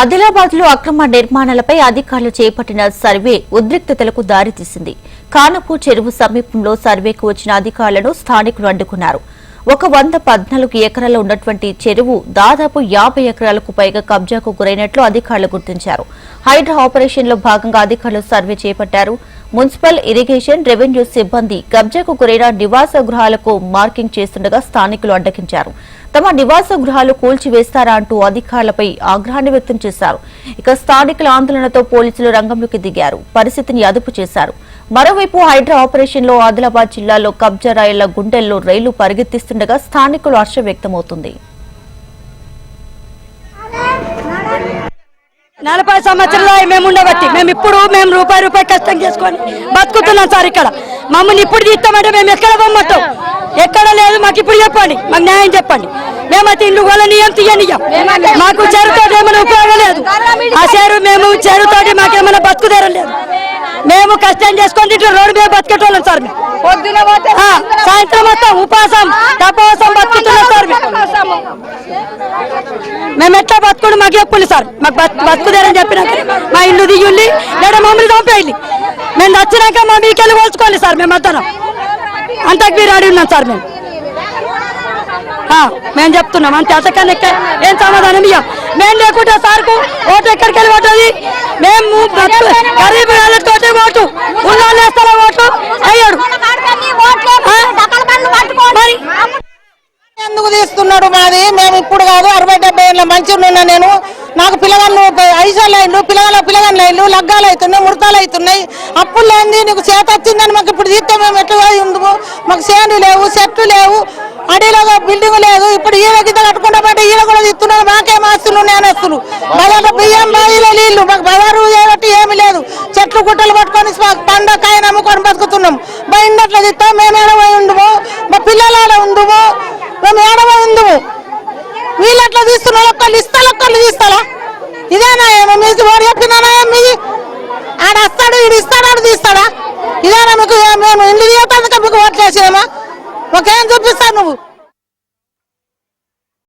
ఆదిలాబాద్లో అక్రమ నిర్మాణాలపై అధికారులు చేపట్టిన సర్వే ఉద్రిక్తతలకు దారితీసింది. కానపు చెరువు సమీపంలో సర్వేకు వచ్చిన అధికారులను స్థానికులు అడ్డుకున్నారు. ఒక వంద పద్నాలుగు ఎకరాలు ఉన్నటువంటి చెరువు దాదాపు యాభై ఎకరాలకు పైగా కబ్జాకు గురైనట్లు అధికారులు గుర్తించారు. హైడ్రా ఆపరేషన్లో భాగంగా అధికారులు సర్వే చేపట్టారు. మున్సిపల్ ఇరిగేషన్ రెవెన్యూ సిబ్బంది కబ్జాకు గురైన నివాస గృహాలకు మార్కింగ్ చేస్తుండగా స్థానికులు అడ్డగించారు. తమ నివాస గృహాలు కూల్చివేస్తారా అంటూ అధికారులపై ఆగ్రహాన్ని వ్యక్తం చేశారు. ఇక స్థానికుల ఆందోళనతో పోలీసులు రంగంలోకి దిగారు. పరిస్థితిని అదుపు చేశారు. మరోవైపు హైడ్రా ఆపరేషన్లో ఆదిలాబాద్ జిల్లాలో కబ్జా రాయిల గుండెల్లో రైలు పరిగెత్తిస్తుండగా స్థానికులు హర్షం వ్యక్తమవుతుంది. నలభై సంవత్సరాలు మేము ఉండబట్టి మేము ఇప్పుడు మేము రూపాయి రూపాయి కష్టం చేసుకొని బతుకుతున్నాం సార్ ఇక్కడ. మమ్మల్ని ఇప్పుడు తీస్తామంటే మేము ఎక్కడ పొమ్మంటాం ఎక్కడ లేదు? మాకు ఇప్పుడు చెప్పండి. మాకు న్యాయం చెప్పండి. మేమైతే ఇల్లు కూడా నియం తీయనియం. మాకు చెరుతోటి ఏమైనా ఉపయోగం లేదు. ఆ చెరువు మేము చెరుతోటి మాకేమైనా బతుకుదేరం లేదు. మేము కష్టం చేసుకొని ఇట్లా రోడ్డు మీద బతికేటోళ్ళం సార్ సాయంత్రం మొత్తం ఉపాసం తపోసం మేము మేము ఎట్లా బతుకుడు? మాకు చెప్పులు సార్. మాకు బతుకుదేరని చెప్పినాక మా ఇల్లు దిగుల్లి లేదా మమ్మల్ని చంపేయాలి మేము నచ్చినాక మా మీకెళ్ళి పోల్చుకోవాలి సార్ మేము అందరం అంతకు మీరు అడిగి ఉన్నాం సార్ మేము. ఆ, మేము చెప్తున్నాం అంతే. అంతకన్నా ఎక్క- ఏం సమాధానం ఇయ్యం? మేము లేకుంటే సార్కు ఓటు ఎక్కడికి వెళ్ళి పట్టది మేము గరీబ్ వాళ్ళతోటే ఓటు ఉన్న వాళ్ళు వేస్తారా ఓటు అయ్యాడు మరి ఎందుకు మాది. మేము ఇప్పుడు కాదు అరవై డెబ్బై ఏళ్ళ మంచిగా ఉన్నా నేను. నాకు పిల్లగాళ్ళు ఐజాలు అయిండు పిల్లగాళ్ళ పిల్లగాళ్ళు అయిండు లగ్గాలు అవుతున్నాయి ముడతాలు అవుతున్నాయి. అప్పులు లేనిది నీకు చేత వచ్చిందని మాకు ఇప్పుడు తీస్తే మేము ఎట్లా పోయి మాకు చేను లేవు చెట్లు లేవు అడిలో బిల్డింగ్ లేదు. ఇప్పుడు ఈయన కట్టుకుంటా కట్టుకున్నామంటే ఈయన కూడా తీస్తున్నాడు మాకేం ఆస్తులు నేనస్తులు. బలాల బియ్యం బాయిలో నీళ్ళు. మాకు బజారు చేయబట్టి ఏమీ లేదు. చెట్లు గుట్టలు పట్టుకొని పండ కాయ నమ్ముకొని బతుకుతున్నాం. బయట అట్లా తీస్తాం మేము ఏడవై ఉండుము? మా మేము ఏడవై ఉండుము వీళ్ళు అట్లా తీస్తున్నారు? ఒక్కళ్ళు ఇస్తారు? ఒక్కళ్ళు తీస్తారా? ఇదేనా ఏమో మీకు ఓడి చెప్పినానా ఏం ఆడ వస్తాడు ఈడు ఇస్తాడు ఆడు తీస్తాడా? ఇదేనా మీకు మేము ఇల్లు తీయటానికి మీకు ఓట్లు వేసేమా ఒకేం చూపిస్తాను నువ్వు?